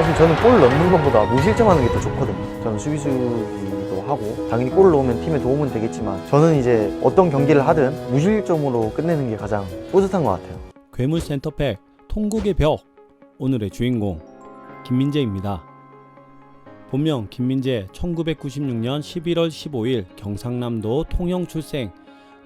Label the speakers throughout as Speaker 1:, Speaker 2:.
Speaker 1: 사실 저는 골 넣는 것보다 무실점하는 게 더 좋거든요. 저는 수비수기도 하고 당연히 골을 넣으면 팀에 도움은 되겠지만 저는 이제 어떤 경기를 하든 무실점으로 끝내는 게 가장 뿌듯한 것 같아요.
Speaker 2: 괴물 센터백 통곡의 벽 오늘의 주인공 김민재입니다. 본명 김민재 1996년 11월 15일 경상남도 통영 출생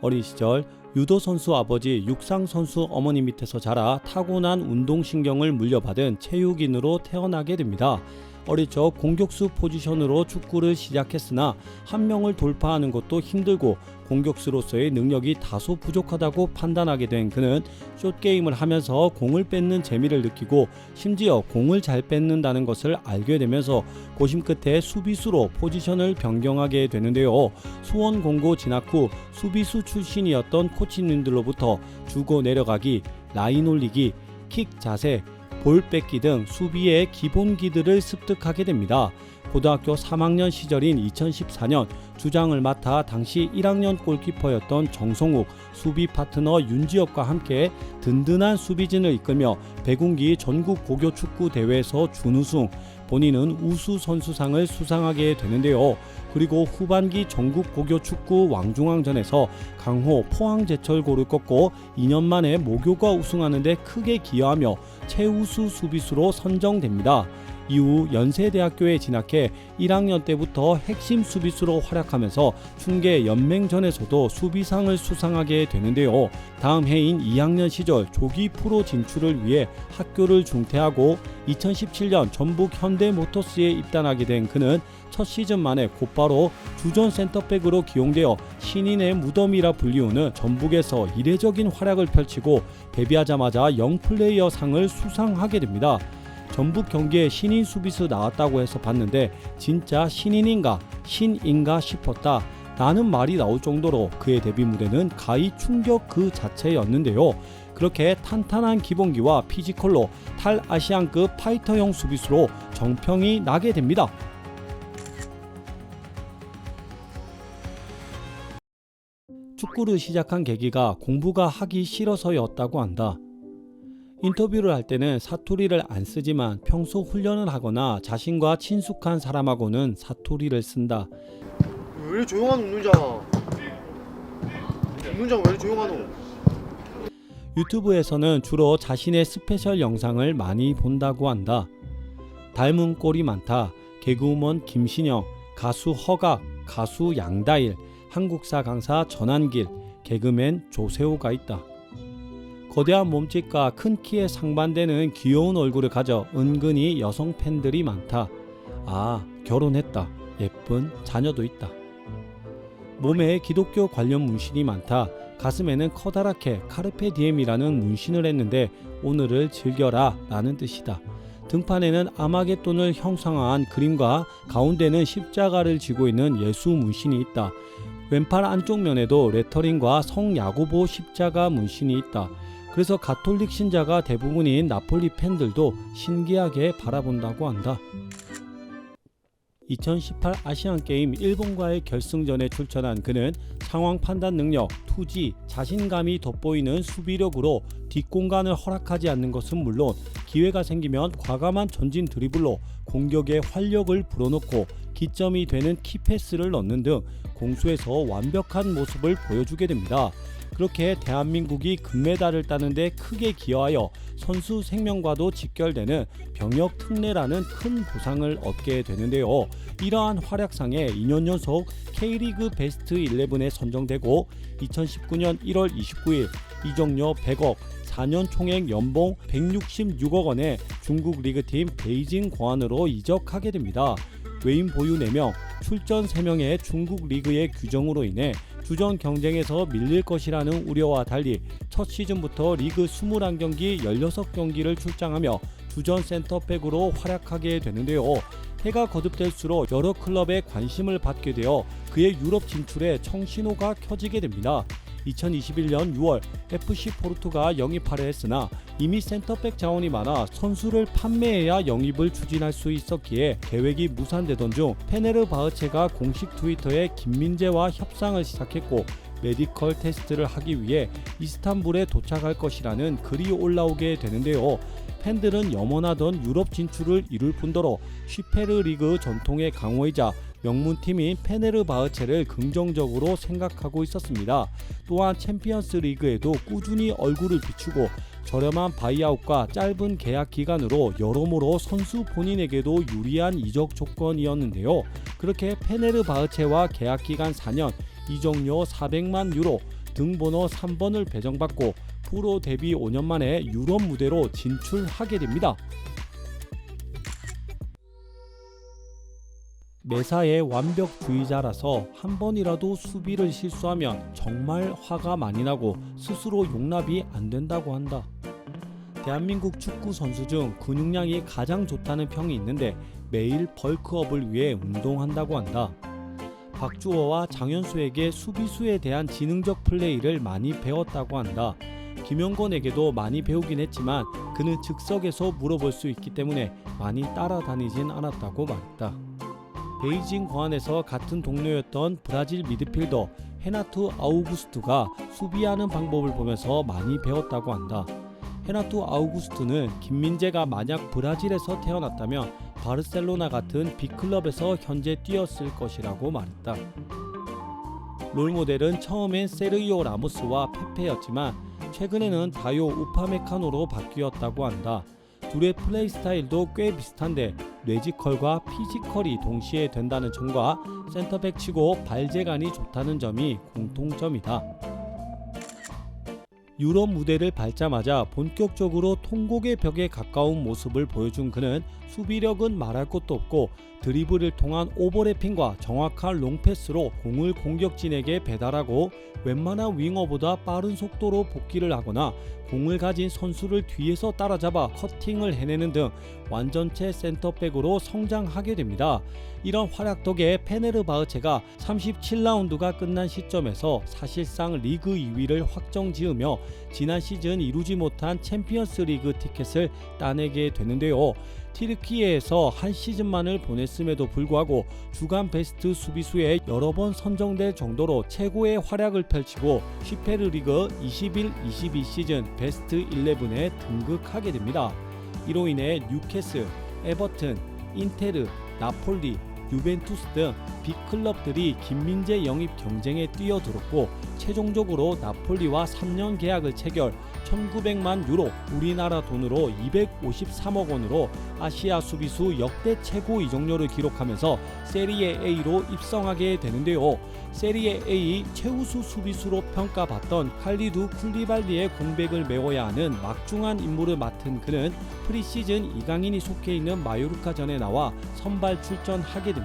Speaker 2: 어린 시절 유도 선수 아버지 육상 선수 어머니 밑에서 자라 타고난 운동신경을 물려받은 체육인으로 태어나게 됩니다. 어릴 적 공격수 포지션으로 축구를 시작했으나 한 명을 돌파하는 것도 힘들고 공격수로서의 능력이 다소 부족하다고 판단하게 된 그는 숏게임을 하면서 공을 뺏는 재미를 느끼고 심지어 공을 잘 뺏는다는 것을 알게 되면서 고심 끝에 수비수로 포지션을 변경하게 되는데요. 수원 공고 진학 후 수비수 출신이었던 코치님들로부터 주고 내려가기, 라인 올리기, 킥 자세, 볼 뺏기 등 수비의 기본기들을 습득하게 됩니다. 고등학교 3학년 시절인 2014년 주장을 맡아 당시 1학년 골키퍼였던 정성욱 수비 파트너 윤지혁과 함께 든든한 수비진을 이끌며 백운기 전국 고교 축구 대회에서 준우승 본인은 우수 선수상을 수상하게 되는데요. 그리고 후반기 전국 고교 축구 왕중왕전에서 강호 포항 제철고를 꺾고 2년 만에 모교가 우승하는데 크게 기여하며 최우수 수비수로 선정됩니다. 이후 연세대학교에 진학해 1학년 때부터 핵심 수비수로 활약하면서 충계 연맹전에서도 수비상을 수상하게 되는데요. 다음 해인 2학년 시절 조기 프로 진출을 위해 학교를 중퇴하고 2017년 전북 현대모터스에 입단하게 된 그는 첫 시즌 만에 곧바로 주전 센터백으로 기용되어 신인의 무덤이라 불리우는 전북에서 이례적인 활약을 펼치고 데뷔하자마자 영플레이어 상을 수상하게 됩니다. 전북 경기에 신인 수비수 나왔다고 해서 봤는데 진짜 신인인가 신인가 싶었다. 라는 말이 나올 정도로 그의 데뷔 무대는 가히 충격 그 자체였는데요. 그렇게 탄탄한 기본기와 피지컬로 탈아시안급 파이터형 수비수로 정평이 나게 됩니다. 축구를 시작한 계기가 공부가 하기 싫어서였다고 한다. 인터뷰를 할 때는 사투리를 안 쓰지만 평소 훈련을 하거나 자신과 친숙한 사람하고는 사투리를 쓴다.
Speaker 3: 왜 조용한 운동장? 운동장 왜 조용하노?
Speaker 2: 유튜브에서는 주로 자신의 스페셜 영상을 많이 본다고 한다. 닮은 꼴이 많다. 개그우먼 김신영, 가수 허각, 가수 양다일, 한국사 강사 전한길, 개그맨 조세호가 있다. 거대한 몸집과 큰 키에 상반되는 귀여운 얼굴을 가져 은근히 여성 팬들이 많다. 아, 결혼했다. 예쁜 자녀도 있다. 몸에 기독교 관련 문신이 많다. 가슴에는 커다랗게 카르페 디엠이라는 문신을 했는데 오늘을 즐겨라 라는 뜻이다. 등판에는 아마겟돈을 형상화한 그림과 가운데는 십자가를 쥐고 있는 예수 문신이 있다. 왼팔 안쪽 면에도 레터링과 성 야고보 십자가 문신이 있다. 그래서 가톨릭 신자가 대부분인 나폴리 팬들도 신기하게 바라본다고 한다. 2018 아시안 게임 일본과의 결승전에 출전한 그는 상황 판단 능력, 투지, 자신감이 돋보이는 수비력으로 뒷공간을 허락하지 않는 것은 물론 기회가 생기면 과감한 전진 드리블로 공격의 활력을 불어넣고 기점이 되는 키패스를 넣는 등 공수에서 완벽한 모습을 보여주게 됩니다. 그렇게 대한민국이 금메달을 따는데 크게 기여하여 선수 생명과도 직결되는 병역 특례라는 큰 보상을 얻게 되는데요. 이러한 활약상에 2년 연속 K리그 베스트 11에 선정되고 2019년 1월 29일 이적료 100억 4년 총액 연봉 166억 원의 중국 리그팀 베이징 광안으로 이적하게 됩니다. 외인 보유 4명, 출전 3명의 중국 리그의 규정으로 인해 주전 경쟁에서 밀릴 것이라는 우려와 달리 첫 시즌부터 리그 21경기 16경기를 출장하며 주전 센터백으로 활약하게 되는데요. 해가 거듭될수록 여러 클럽의 관심을 받게 되어 그의 유럽 진출에 청신호가 켜지게 됩니다. 2021년 6월 FC 포르투가 영입하려 했으나 이미 센터백 자원이 많아 선수를 판매해야 영입을 추진할 수 있었기에 계획이 무산되던 중 페네르 바흐체가 공식 트위터에 김민재와 협상을 시작했고 메디컬 테스트를 하기 위해 이스탄불에 도착할 것이라는 글이 올라오게 되는데요. 팬들은 염원하던 유럽 진출을 이룰 뿐더러 슈페르 리그 전통의 강호이자 명문팀인 페네르바흐체를 긍정적으로 생각하고 있었습니다. 또한 챔피언스 리그에도 꾸준히 얼굴을 비추고 저렴한 바이아웃과 짧은 계약 기간으로 여러모로 선수 본인에게도 유리한 이적 조건이었는데요. 그렇게 페네르바흐체와 계약 기간 4년, 이적료 400만 유로, 등번호 3번을 배정받고 프로 데뷔 5년 만에 유럽 무대로 진출하게 됩니다. 매사의 완벽주의자라서 한 번이라도 수비를 실수하면 정말 화가 많이 나고 스스로 용납이 안 된다고 한다. 대한민국 축구 선수 중 근육량이 가장 좋다는 평이 있는데 매일 벌크업을 위해 운동한다고 한다. 박주호와 장현수에게 수비수에 대한 지능적 플레이를 많이 배웠다고 한다. 김영건에게도 많이 배우긴 했지만 그는 즉석에서 물어볼 수 있기 때문에 많이 따라다니진 않았다고 말했다. 베이징 광안에서 같은 동료였던 브라질 미드필더 헤나투 아우구스투가 수비하는 방법을 보면서 많이 배웠다고 한다. 헤나투 아우구스투는 김민재가 만약 브라질에서 태어났다면 바르셀로나 같은 빅클럽에서 현재 뛰었을 것이라고 말했다. 롤모델은 처음엔 세르이오 라모스와 페페였지만 최근에는 다요 우파메카노로 바뀌었다고 한다. 둘의 플레이 스타일도 꽤 비슷한데 뇌지컬과 피지컬이 동시에 된다는 점과 센터백 치고 발재간이 좋다는 점이 공통점이다. 유럽 무대를 밟자마자 본격적으로 통곡의 벽에 가까운 모습을 보여준 그는 수비력은 말할 것도 없고 드리블을 통한 오버래핑과 정확한 롱패스로 공을 공격진에게 배달하고 웬만한 윙어보다 빠른 속도로 복귀를 하거나 공을 가진 선수를 뒤에서 따라잡아 커팅을 해내는 등 완전체 센터백으로 성장하게 됩니다. 이런 활약 덕에 페네르바흐체가 37라운드가 끝난 시점에서 사실상 리그 2위를 확정 지으며 지난 시즌 이루지 못한 챔피언스 리그 티켓을 따내게 되는데요. 티르키예에서 한 시즌만을 보냈음에도 불구하고 주간 베스트 수비수에 여러 번 선정될 정도로 최고의 활약을 펼치고 슈페르 리그 21-22 시즌 베스트 11에 등극하게 됩니다. 이로 인해 뉴캐슬, 에버튼, 인테르, 나폴리, 유벤투스 등 빅클럽들이 김민재 영입 경쟁에 뛰어들었고 최종적으로 나폴리와 3년 계약을 체결 1900만 유로 우리나라 돈으로 253억 원으로 아시아 수비수 역대 최고 이적료를 기록하면서 세리에 A로 입성하게 되는데요. 세리에 A 최우수 수비수로 평가받던 칼리두 쿨리발디의 공백을 메워야 하는 막중한 임무를 맡은 그는 프리시즌 이강인이 속해 있는 마요르카전에 나와 선발 출전하게 됩니다.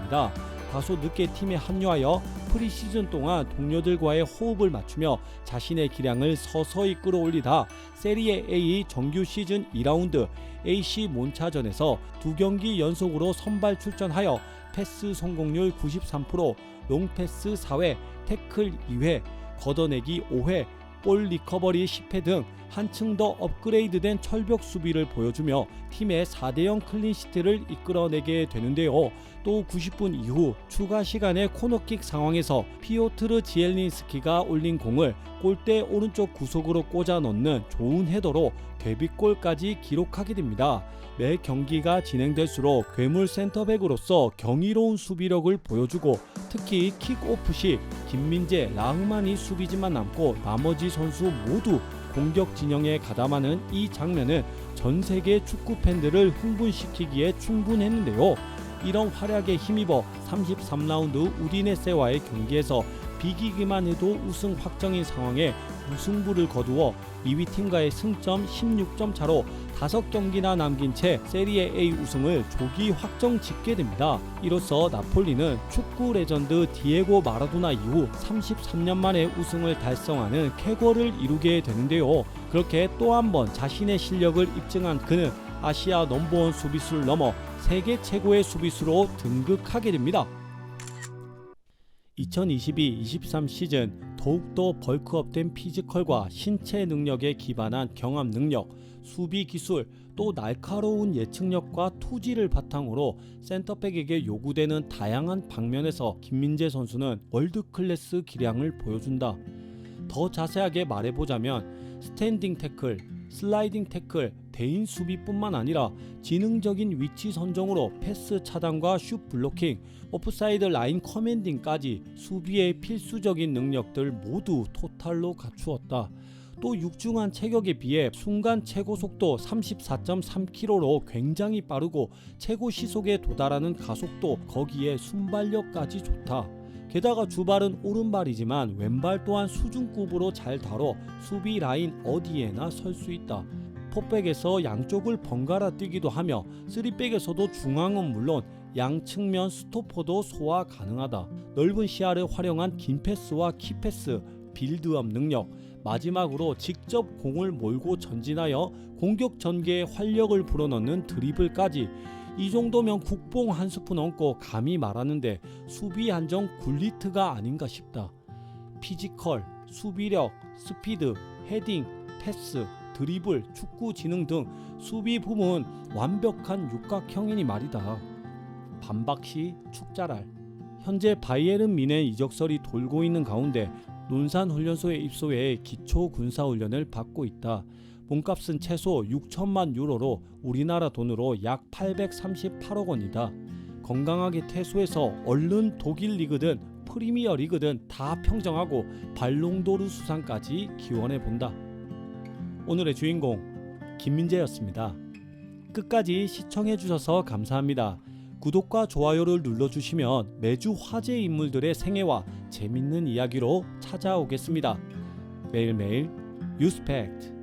Speaker 2: 다소 늦게 팀에 합류하여 프리시즌 동안 동료들과의 호흡을 맞추며 자신의 기량을 서서히 끌어올리다 세리에 A 정규 시즌 2라운드 AC 몬차전에서 두 경기 연속으로 선발 출전하여 패스 성공률 93%, 롱패스 4회, 태클 2회, 걷어내기 5회, 볼 리커버리 10회 등 한층 더 업그레이드된 철벽 수비를 보여주며 팀의 4대0 클린시트를 이끌어내게 되는데요. 또 90분 이후 추가 시간의 코너킥 상황에서 피오트르 지엘린스키가 올린 공을 골대 오른쪽 구석으로 꽂아 넣는 좋은 헤더로 데뷔골까지 기록하게 됩니다. 매 경기가 진행될수록 괴물 센터백으로서 경이로운 수비력을 보여주고 특히 킥오프 시 김민재, 라흐만이 수비지만 남고 나머지 선수 모두 공격 진영에 가담하는 이 장면은 전 세계 축구 팬들을 흥분시키기에 충분했는데요. 이런 활약에 힘입어 33라운드 우디네세와의 경기에서 비기기만 해도 우승 확정인 상황에 무승부를 거두어 2위 팀과의 승점 16점 차로 5경기나 남긴 채 세리에 A 우승을 조기 확정 짓게 됩니다. 이로써 나폴리는 축구 레전드 디에고 마라도나 이후 33년 만에 우승을 달성하는 쾌거를 이루게 되는데요. 그렇게 또 한 번 자신의 실력을 입증한 그는 아시아 넘버원 수비수를 넘어 세계 최고의 수비수로 등극하게 됩니다. 2022-23 시즌 더욱더 벌크업된 피지컬과 신체 능력에 기반한 경합 능력, 수비 기술, 또 날카로운 예측력과 투지를 바탕으로 센터백에게 요구되는 다양한 방면에서 김민재 선수는 월드 클래스 기량을 보여준다. 더 자세하게 말해보자면 스탠딩 태클, 슬라이딩 태클, 대인 수비뿐만 아니라 지능적인 위치 선정으로 패스 차단과 슛 블로킹, 오프사이드 라인 커맨딩까지 수비의 필수적인 능력들 모두 토탈로 갖추었다. 또 육중한 체격에 비해 순간 최고 속도 34.3km로 굉장히 빠르고 최고 시속에 도달하는 가속도 거기에 순발력까지 좋다. 게다가 주발은 오른발이지만 왼발 또한 수준급으로 잘 다뤄 수비 라인 어디에나 설 수 있다. 포백에서 양쪽을 번갈아 뛰기도 하며 쓰리백에서도 중앙은 물론 양측면 스토퍼도 소화 가능하다. 넓은 시야를 활용한 긴 패스와 키 패스, 빌드업 능력, 마지막으로 직접 공을 몰고 전진하여 공격 전개에 활력을 불어넣는 드리블까지 이 정도면 국뽕 한 스푼 얹고 감히 말하는데 수비 한정 굴리트가 아닌가 싶다. 피지컬, 수비력, 스피드, 헤딩, 패스, 드리블, 축구 지능 등 수비 부문 완벽한 육각형이니 말이다. 반박시 축자랄 현재 바이에른 미네 이적설이 돌고 있는 가운데 논산 훈련소에 입소해 기초 군사 훈련을 받고 있다. 몸값은 최소 6천만 유로로 우리나라 돈으로 약 838억 원이다. 건강하게 퇴소해서 얼른 독일 리그든 프리미어 리그든 다 평정하고 발롱도르 수상까지 기원해 본다. 오늘의 주인공 김민재였습니다. 끝까지 시청해 주셔서 감사합니다. 구독과 좋아요를 눌러주시면 매주 화제 인물들의 생애와 재밌는 이야기로 찾아오겠습니다. 매일매일 뉴스팩트